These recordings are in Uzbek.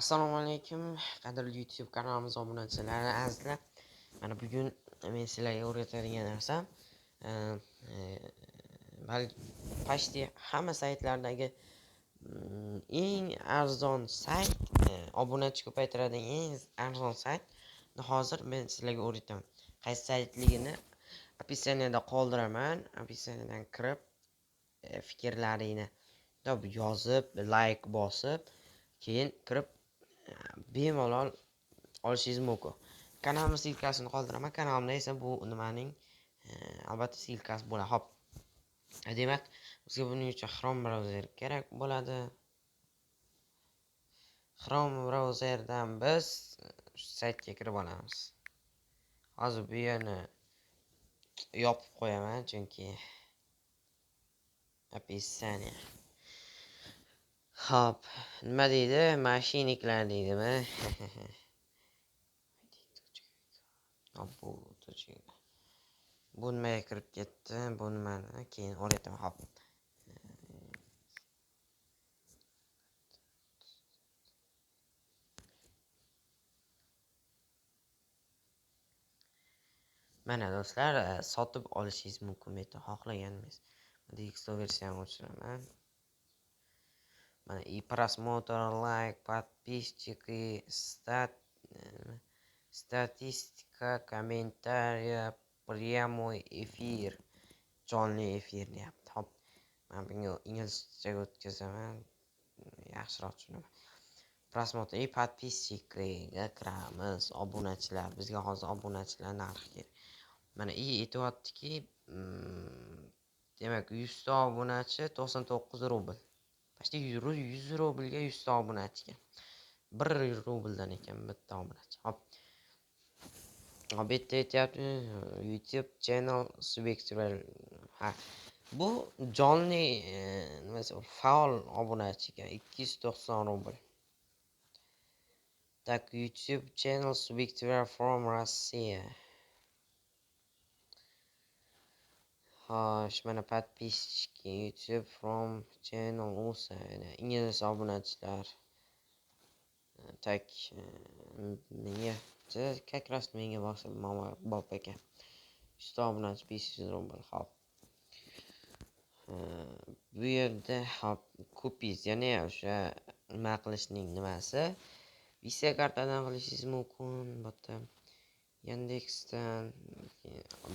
assalomu alaykum. Qadrli youtube kanalimiz obunachilari azizlar. Mana bugun men sizlarga o'rgatadigan narsam e, e, balki почти hamma saytlardagi mm, eng arzon sayt e, obunachi ko'paytiradigan eng arzon sayt hozir men sizlarga o'rgataman. Qaysi saytligini описаниеda qoldiraman описаниеdan kirib fikrlaringni yozib layk bosib keyin kirib bemalol olishingiz mumkin. Kanalimni ssilkasini qoldiraman. Kanalimda esa bu nimaning e, albatta ssilkasi bo'ladi. Hop demak bizga buning uchun chrome brauzer kerak bo'ladi. Chrome brauzerdan biz shu saytga kirib olamiz. Hozir bu yerni yopib qo'yaman chunki описание Hop, nima deydi? Mashiniklar deydimi? bu nimaga kirib ketdi? Bu nimani? Keyin o'rgataman. Hop. Mana do'stlar, sotib olishingiz mumkin bu yerda xohlaganingiz. DxO versiyani o'chiraman. И просмотр, лайк, подписчики, стат, statistika, kommentariya, прямой efir, jonli efir deyapti. Hop, men bunga inglizchaga o'tkazaman, yaxshiroq tushunaman. Просмотр и подписчикlarga kiramiz, obunachilar. Bizga hozir obunachilar narxi kerak. Mana i aytyaptiki, demak 100 ta obunachi 99 rubl. Почти yuz rublga yuzta obunachi ekan bir rubldan ekan bitta obunachi hop. Hop bu yerda aytyapti. Youtube channel ha bu jonli e, nimasi faol obunachi ekan ikki yuz to'qson rubl. Так youtube channel subyektival from rossiya Uh, mana подписчики YouTube from channel also ingliz obunachilar. Так, menga как раз menga bop ekan. 100 obunachi 500 rubl. Hop. Uh, bu yerda hop kupis, ya'ni o'sha nima qilishning nimasi Visa kartadan qilishingiz mumkin, bu yerda Yandexdan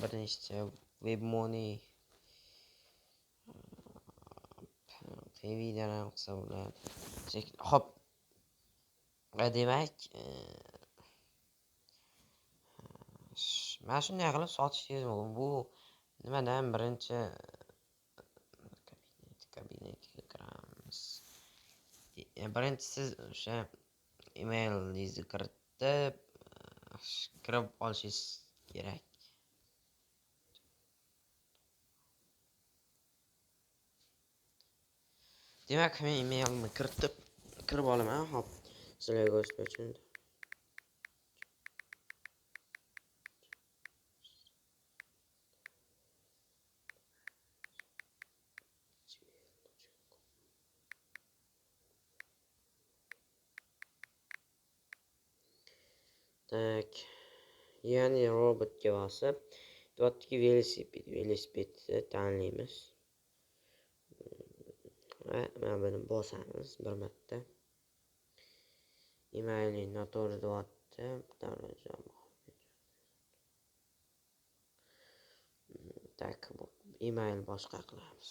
bir nechta webmoney payvidan qilsa bo'ladi. Hop demak e, mana shunday qilib sotishingiz mumkin bu nimadan? Birinchi kabinetga kiramiz e, birinchi siz o'sha emailingizni kiritib kirib olishingiz kerak. demak men emailimni kiritib kirib olaman hop sizlarga ko'rsatmoqchi uchun так ya'ni robotga bosib aytyaptiki velosiped velosipedni tanlaymiz Va mana buni bosamiz bir marta emayli noto'g'ri deyapti так email boshqa qilamiz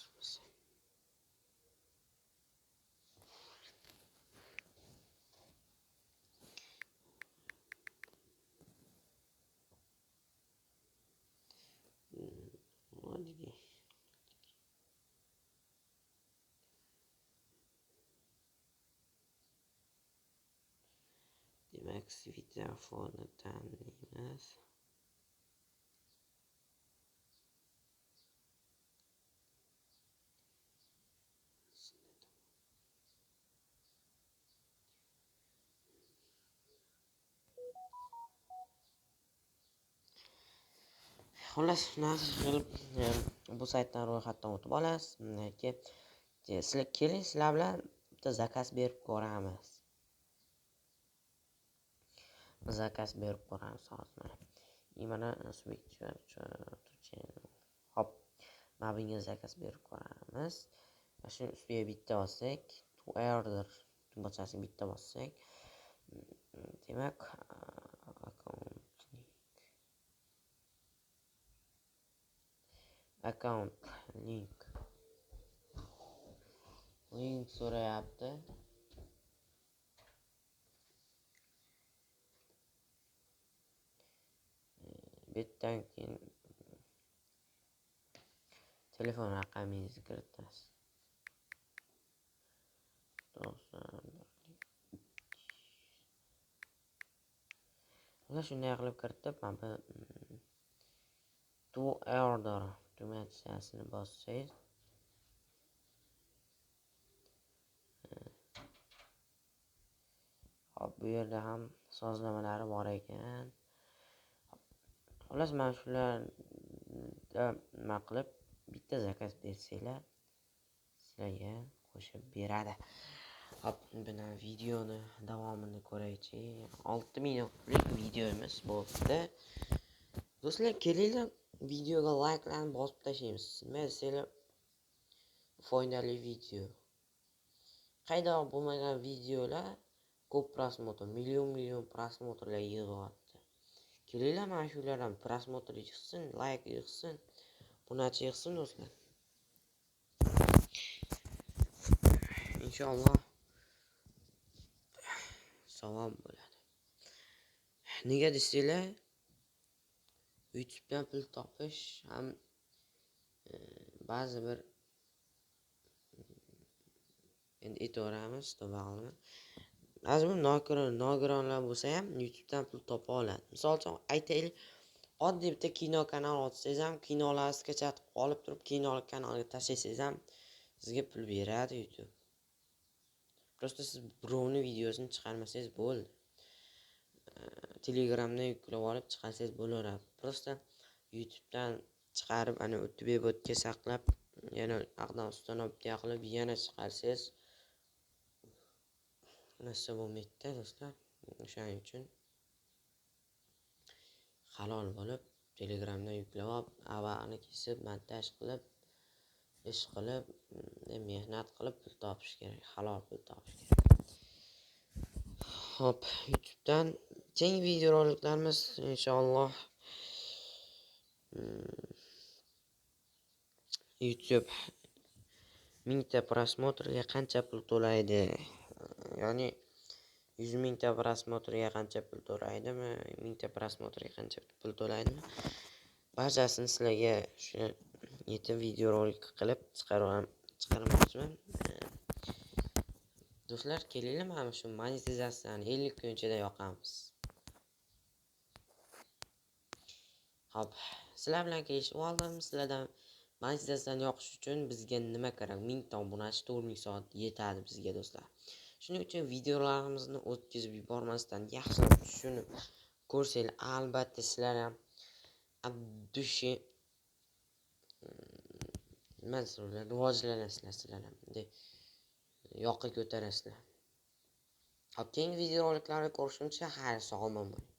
demak svetofonni tanlaymiz xullas shunaqa qilib bu saytdan ro'yxatdan o'tib olasiz sizlar keling sizlar bilan bitta zakaz berib ko'ramiz zakaz berib ko'ramiz hozir и mana hop mana bunga zakaz berib ko'ramiz. Mana shuni ustiga bitta bossak to order tugmachasiga bitta bossak demak account account link. Link so'rayapti bitdan keyin telefon raqamingizni kiritasiz. Mana shunday qilib kiritib mana bu to order tugmachasini bossangiz. Hop bu yerda ham sozlamalari bor ekan. Xullas mana shularda nima qilib bitta zakaz bersanglar sizlarga qo'shib beradi. Hop buni videoni davomini ko'raychi olti minutlik videomiz bo'libdi. Do'stlar kelinglar videoga layklarni bosib tashlaymiz. Nima desanglar foydali video. Qaydoq bo'lmagan videolar ko'p prosmotr million million prosmotrlar yig'yapti kelinglar mana shulardan prosmotr chiqsin layk yig'sin bunacha yig'sin do'stlar inshaalloh savob bo'ladi nega desanglar youtubedan pul topish ham ba'zi bir endi aytaveramiz tavba ba'zi nogiron nogironlar bo'lsa ham youtubedan pul topa oladi. Misol uchun aytaylik oddiy bitta kino kanal ochsangiz ham kinolarni skachatib olib turib kino kanaliga tashlasangiz ham sizga pul beradi youtube. Просто siz birovni videosini chiqarmasangiz bo'ldi. Telegramdan yuklab olib chiqarsangiz bo'laveradi. Просто youtubedan chiqarib ana botga saqlab yana aqdan установка qilib yana chiqarsangiz narsa bo'lmaydida do'stlar. O'shaning uchun halol bo'lib telegramdan yuklab olib avani kesib montaj qilib ish qilib mm, mehnat qilib pul topish kerak halol pul topish kerak. Hop youtubedan keyingi videoroliklarimiz inshaalloh mm, youtube mingta prosmotrga qancha pul to'laydi? Ya'ni yuz mingta prosmotrga qancha pul to'laydimi mingta prosmotrga qancha pul to'laydimi? Barchasini sizlarga shu yetib videorolik qilib chiqarmoqchiman. Do'stlar kelinglar mana shu monetizatsiyani? Ellik kun ichida yoqamiz. Hop sizlar bilan kelishib oldim. Sizlardan monetizatsiyani yoqish uchun bizga nima kerak? Mingta obunachi to'rt ming soat yetadi bizga do'stlar. Shuning uchun videolarimizni o'tkazib yubormasdan yaxshilab tushunib ko'rsanglar albatta sizlar ham от души nima rivojlanasizlar sizlar ham yoqqa ko'tarasizlar. Hop keyingi videoroliklarni ko'rishguncha xayr sog' omon bo'ling